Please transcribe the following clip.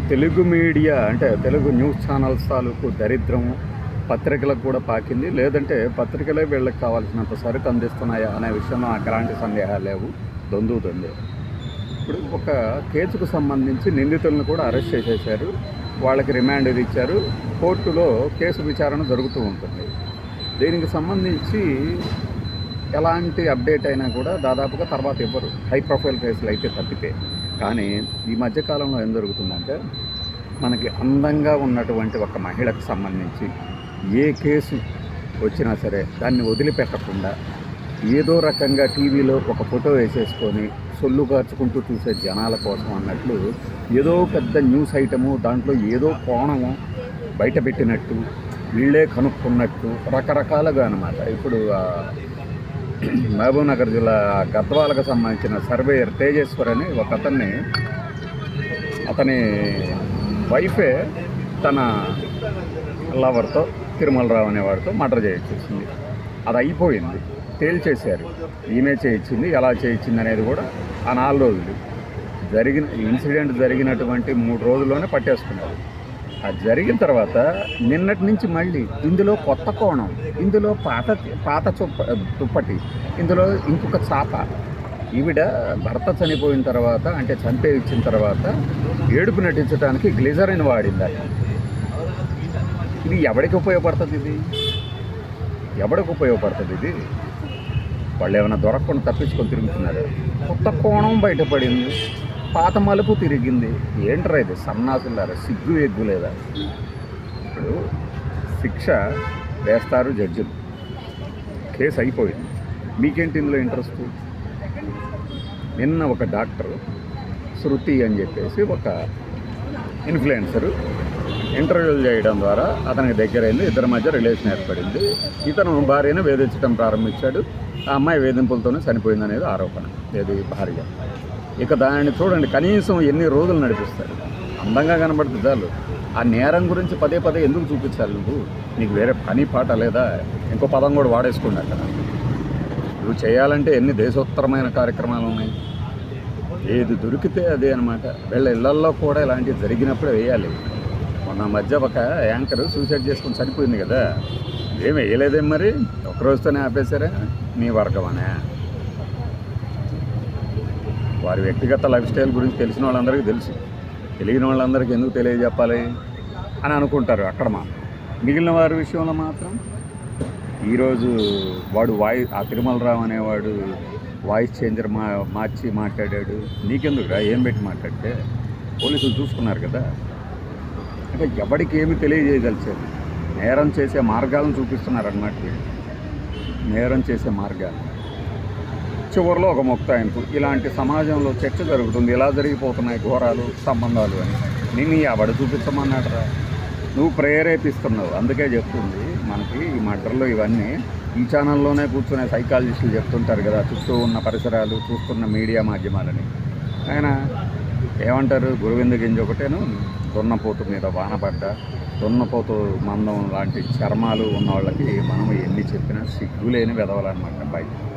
Telugu media అంటే Telugu news channels తాలూకు దరిద్రం పత్రికలకు కూడా పాకింది. లేదంటే పత్రికలే వీళ్ళకి కావాల్సినంత సరుకు అందిస్తున్నాయా అనే విషయంలో నాకు ఎలాంటి సందేహాలు లేవు. దొందు దొందే. ఇప్పుడు ఒక కేసుకు సంబంధించి నిందితులను కూడా అరెస్ట్ చేసేశారు. వాళ్ళకి రిమాండ్ ఇది ఇచ్చారు. కోర్టులో కేసు విచారణ జరుగుతూ ఉంటుంది. దీనికి సంబంధించి ఎలాంటి అప్డేట్ అయినా కూడా దాదాపుగా తర్వాత ఇవ్వరు. హై ప్రొఫైల్ కేసులు అయితే తప్పితే. కానీ ఈ మధ్యకాలంలో ఏం జరుగుతుందంటే మనకి అందంగా ఉన్నటువంటి ఒక మహిళకు సంబంధించి ఏ కేసు వచ్చినా సరే దాన్ని వదిలిపెట్టకుండా ఏదో రకంగా టీవీలో ఒక ఫోటో వేసేసుకొని సొల్లు కార్చుకుంటూ చూసే జనాల కోసం అన్నట్లు ఏదో పెద్ద న్యూస్ ఐటము దాంట్లో ఏదో కోణము బయట పెట్టినట్టు వీళ్ళే కనుక్కున్నట్టు రకరకాలుగా అనమాట ఇప్పుడు మహబూబ్నగర్ మహబూబ్ నగర్ జిల్లా గద్వాలకు సంబంధించిన సర్వేయర్ తేజేశ్వర్ అని ఒక అతన్ని అతని వైఫే తన లవర్తో తిరుమలరావు అనేవాడితో మర్డర్ చేయించేసింది. అది అయిపోయింది. తేల్చేశారు. ఈమె చేయించింది ఎలా చేయించింది అనేది కూడా ఆ నాలుగు రోజులు జరిగిన ఇన్సిడెంట్ జరిగినటువంటి మూడు రోజుల్లోనే పట్టేసుకున్నారు. అది జరిగిన తర్వాత నిన్నటి నుంచి మళ్ళీ ఇందులో కొత్త కోణం ఇందులో పాత పాత చుప్ప దుప్పటి ఇందులో ఇంకొక చాప. ఈవిడ భర్త చనిపోయిన తర్వాత అంటే చంపే ఇచ్చిన తర్వాత ఏడుపు నటించడానికి గ్లిజరిన్ వాడింది? ఇది ఎవడికి ఉపయోగపడుతుంది ఇది? ఎవడికి ఉపయోగపడుతుంది ఇది? వాళ్ళు ఏమైనా దొరకకుండా తప్పించుకొని తిరుగుతున్నారు? కొత్త కోణం బయటపడింది. పాత మలుపు తిరిగింది. ఏంట్రా ఇది? సన్నాసులారా సిగ్గు ఎగ్గు లేదా? ఇప్పుడు శిక్ష వేస్తారు జడ్జిలు. కేసు అయిపోయింది. మీకేంటి ఇందులో ఇంట్రెస్ట్? నిన్న ఒక డాక్టర్ శృతి అని చెప్పేసి ఒక ఇన్ఫ్లుయెన్సరు ఇంటర్వ్యూలు చేయడం ద్వారా అతనికి దగ్గరైంది. ఇద్దరి మధ్య రిలేషన్ ఏర్పడింది. ఇతను భార్యను వేధించడం ప్రారంభించాడు. ఆ అమ్మాయి వేధింపులతోనే చనిపోయింది అనేది ఆరోపణ. ఏది? భార్య. ఇక దానిని చూడండి కనీసం ఎన్ని రోజులు నడిపిస్తారు? అందంగా కనబడుతుంది చాలు. ఆ నేరం గురించి పదే పదే ఎందుకు చూపించాలి నువ్వు? నీకు వేరే పని పాట లేదా? ఇంకో పదం కూడా వాడేసుకోండి అక్కడ. నువ్వు చేయాలంటే ఎన్ని దేశోత్తరమైన కార్యక్రమాలు ఉన్నాయి? ఏది దొరికితే అదే అనమాట వీళ్ళ ఇళ్ళల్లో కూడా ఇలాంటివి జరిగినప్పుడే వేయాలి. మొన్న మధ్య ఒక యాంకర్ సూసైడ్ చేసుకుని చనిపోయింది కదా. ఏం వేయలేదేం మరి? ఒకరోజుతోనే ఆపేశారా? మీ వర్గమనే వారి వ్యక్తిగత లైఫ్ స్టైల్ గురించి తెలిసిన వాళ్ళందరికీ తెలుసు. తెలియని వాళ్ళందరికీ ఎందుకు తెలియజెప్పాలి అని అనుకుంటారు అక్కడ మా మిగిలిన వారి విషయంలో మాత్రం ఈరోజు వాడు వాయి ఆ తిరుమలరావు అనేవాడు వాయిస్ చేంజర్ మా మార్చి మాట్లాడాడు. నీకెందుకురా? ఏం పెట్టి మాట్లాడితే? పోలీసులు చూసుకున్నారు కదా. అంటే ఎవరికి ఏమి తెలియజేయదలిచారు నేరం చేసే మార్గాలను చూపిస్తున్నారన్నమాట నేరం చేసే మార్గాలు. చివరిలో ఒక ముక్తాయింపు ఇలాంటి సమాజంలో చర్చ జరుగుతుంది ఇలా జరిగిపోతున్నాయి ఘోరాలు సంబంధాలు అని. నిన్ను అవడ చూపించమన్నాడరా. నువ్వు ప్రేరేపిస్తున్నావు అందుకే చెప్తుంది. మనకి ఈ మటర్లో ఇవన్నీ ఈ ఛానల్లోనే కూర్చునే సైకాలజిస్టులు చెప్తుంటారు కదా చుట్టూ ఉన్న పరిసరాలు చూస్తున్న మీడియా మాధ్యమాలని. ఆయన ఏమంటారు? గురువింద గింజ ఒకటేను? దున్నపోతు మీద వానపడ్డ దున్నపోతు మందం లాంటి చర్మాలు ఉన్న వాళ్ళకి మనం ఎన్ని చెప్పినా సిగ్గులేని వెదవాలన్నమాట బయట.